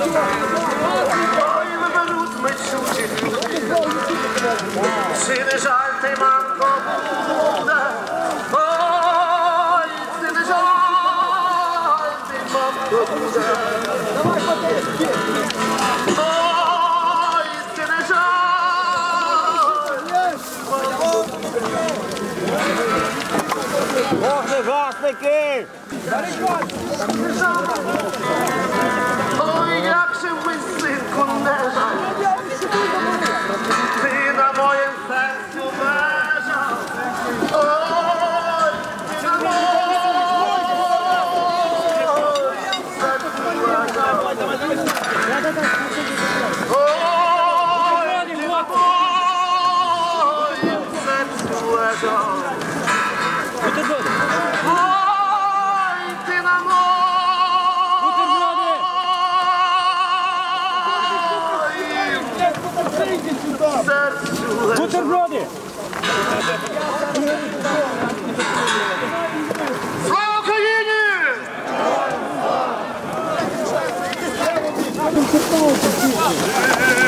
Ой, виберуть мечучих людей. Чи не жаль ти, мамко, буде? Ой, чи не жаль ти, мамко, буде? Ой, чи не жаль? Вогнегасники! Ой, синку, не моєм Слава Україні! Слава Україні!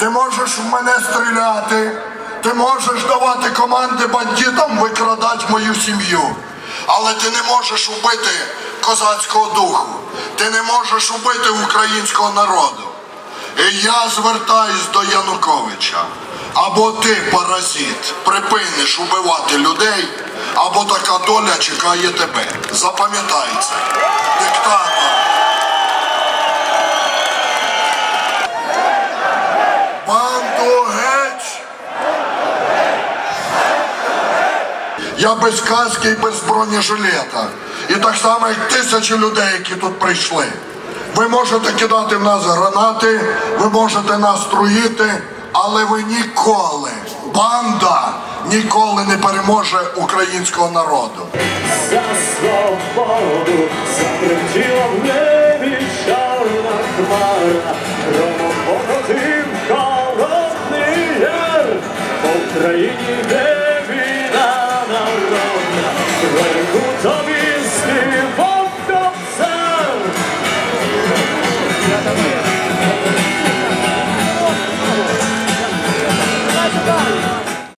ти можеш в мене стріляти, ти можеш давати команди бандитам викрадати мою сім'ю. Але ти не можеш убити козацького духу, ти не можеш убити українського народу. І я звертаюсь до Януковича. Або ти, паразит, припиниш убивати людей, або така доля чекає тебе. Запам'ятай це. Я без каски і без бронежилета. І так само, як тисячі людей, які тут прийшли. Ви можете кидати в нас гранати, ви можете нас труїти, але ви ніколи, банда ніколи не переможе українського народу. За свободу закричила